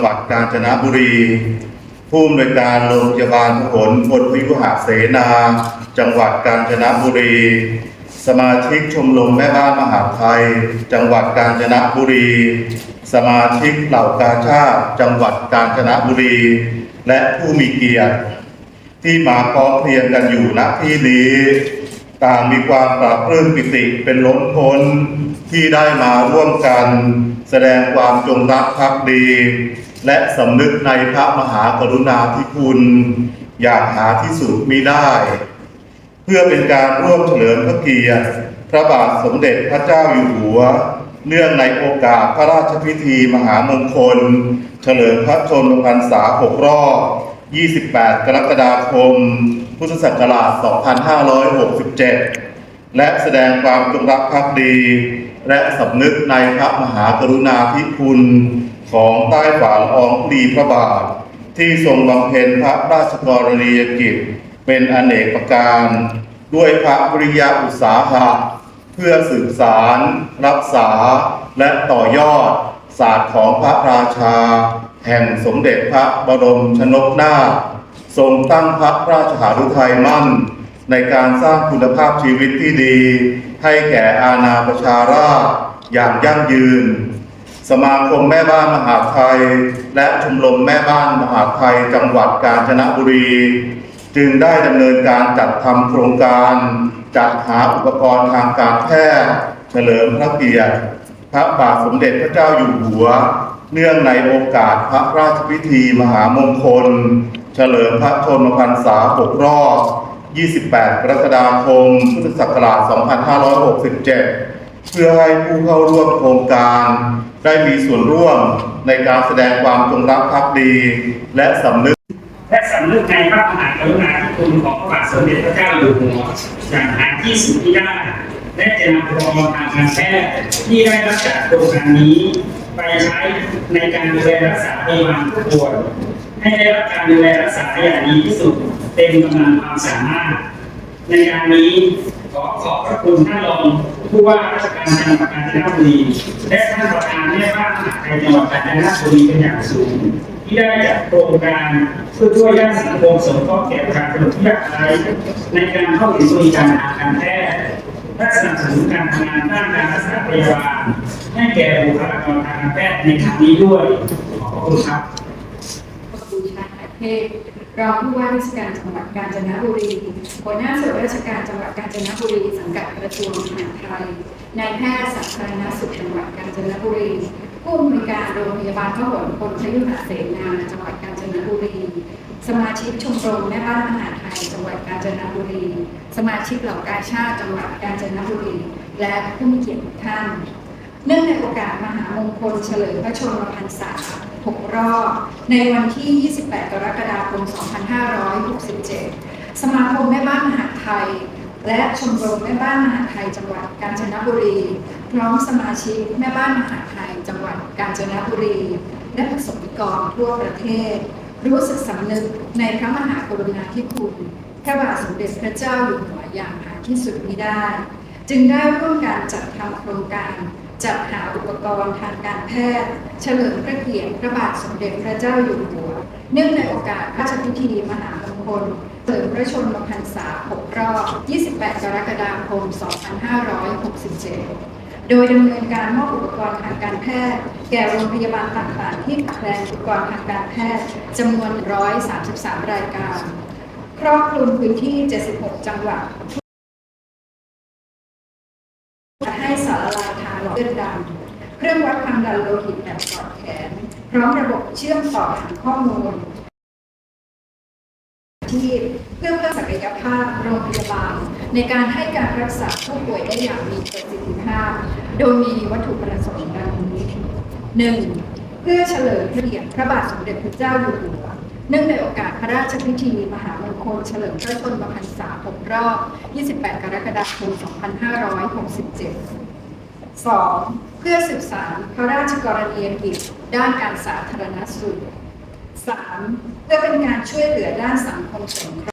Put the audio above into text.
งหวัดกาญจนบุรี ผู้อำนวยการโรงพยาบาลพหลพลวิวหาเสนา จังหวัดกาญจนบุรี สมาชิกชมรมแม่บ้านมหาไทย จังหวัดกาญจนบุรี สมาชิกเหล่ากาชาติจังหวัดกาญจนบุรี และผู้มีเกียรติ ที่มาพร้อมเพรียงกันอยู่ณที่นี้ต่างมีความปราบปลื้มปิติเป็นล้นพ้นที่ได้มาร่วมกัน แสดงความจงรักภักดี และสำนึกในพระมหากรุณาธิคุณ อย่างหาที่สุดมิได้ เพื่อเป็นการร่วมเฉลิมพระเกียรติพระบาทสมเด็จพระเจ้าอยู่หัว เนื่องในโอกาสพระราชพิธีมหามงคล เฉลิมพระชนมพรรษา6รอบ 28 กรกฎาคม พุทธศักราช 2567 และแสดงความจงรักภักดี และสำนึกในพระมหากรุณาธิคุณ ของใต้ฝ่าละอองรีพระบาท ที่ทรงบำเพ็ญพระราชกรณียกิจ เป็นอเนกประการ ด้วยพระปริยาอุตสาหะ เพื่อสืบสาร รักษา และต่อยอด ศาสตร์ของพระราชา แห่งสมเด็จพระบรมชนกนาถทรงตั้งพระราชหฤทัยมั่น ในการสร้างคุณภาพชีวิตที่ดี ให้แก่อาณาประชาราษอย่างยั่งยืน สมาคมแม่บ้านมหาไทย และชมรมแม่บ้านมหาไทย จังหวัดกาญจนบุรี จึงได้ดำเนินการจัดทำโครงการ จัดหาอุปกรณ์ทางการแพทย์เฉลิมพระเกียรติ พระบาทสมเด็จพระเจ้าอยู่หัว เนื่องในโอกาสพระราชพิธีมหามงคล เฉลิมพระชนมพรรษา6รอบ 28 กรกฎาคม พุทธศักราช 2567 เพื่อให้ผู้เข้าร่วมโครงการ ได้มีส่วนร่วมในการแสดงความจงรักภักดี และสำนึก และสำนึกในพระมหากรุณาธิคุณของพระบาทสมเด็จพระเจ้าอยู่หัวอย่างหาที่สุดที่ได้ และจะนำอุปกรณ์ทางการแพทย์ที่ได้รับจากโครงการนี้ ไปใช้ในการดูแลรักษาพยาบาลผู้ป่วยให้ได้รับการดูแลรักษาอย่างดีที่สุดเต็มกำลังความสามารถ ในการนี้ ขอขอบพระคุณท่านรองผู้ว่าราชการจังหวัดกาญจนบุรีและท่านประธานแม่บ้านมหายจังหวัดกาญจนบุรีเป็นอย่างสูง ที่ได้จัดโครงการเพื่อช่วยด้านสังคมสงเคราะห์แก่ประชาชนที่ยากไร้ในการเข้าถึงบริการทางการแพทย์และสนับสนุนการทำงานด้านการรักษาพยาบาลให้แก่บุคลากรทางการแพทย์ในครั้งนี้ด้วยขอบคุณครับบูชาประเท รองผู้ว่าราชการจังหวัดกาญจนบุรี หัวหน้าส่วนราชการจังหวัดกาญจนบุรี สังกัดกระทรวงมหาดไทย นายแพทย์สาธารณสุขจังหวัดกาญจนบุรี ผู้อำนวยการโรงพยาบาลพหลพลพยุหเสนาจังหวัดกาญจนบุรี สมาชิกชมรมแม่บ้านมหาดไทย จังหวัดกาญจนบุรี สมาชิกเหล่ากาชาติจังหวัดกาญจนบุรี และผู้มีเกียรติทุกท่านเนื่องในโอกาสมหามงคลเฉลิมพระชนมพรรษา 6 รอบ ในวันที่ 28 กรกฎาค ม 2567 สมาคมแม่บ้านมหาไทย และชมรมแม่บ้านมหาไทย จังหวัดกาญจนบุรี พร้อมสมาชิกแม่บ้านมหาไทย จังหวัดกาญจนบุรี และประสบนิกรทั่วประเทศ รู้สึกสำนึกในพระมหากรุณาธิคุณพระบาทสมเด็จพระเจ้าอยู่หัวอย่างหาที่สุดมิได้ จึงได้ร่วมการจัดทำโครงการ จัดหาอุปกรณ์ทางการแพทย์ เฉลิมพระเกียรติพระบาทสมเด็จพระเจ้าอยู่หัว เนื่องในโอกาสพระราชพิธีมหามงคลเฉลิมพระชนมพรรษา6รอบ 28 กรกฎาคม 2567โดยดำเนินการมอบอุปกรณ์ทางการแพทย์ แก่โรงพยาบาลต่างๆ ที่ขาดแคลนอุปกรณ์ทางการแพทย์จำนวน 133 รายการ ครอบคลุมพื้นที่ 76 จังหวัดให้ หลอดเลือดดำเครื่องวัดความดันโลหิตแบบปลอดแขน พร้อมระบบเชื่อมต่อฐานข้อมูลที่เพื่อเพิ่มศักยภาพโรงพยาบาล ในการให้การรักษาผู้ป่วยได้อย่างมีประสิทธิภาพ โดยมีวัตถุประสงค์ดังนี้หนึ่งเพื่อเฉลิมพระเกียรติพระบาทสมเด็จพระเจ้าอยู่หัวเนื่องในโอกาสพระราชพิธีมหามงคลเฉลิมพระชนมพรรษา6รอบ 28 กรกฎาคม 2567 2. เพื่อสืบสารพระราชกรณียกิจด้านการสาธารณสุข 3. เพื่อเป็นการช่วยเหลือด้านสังคมสงเค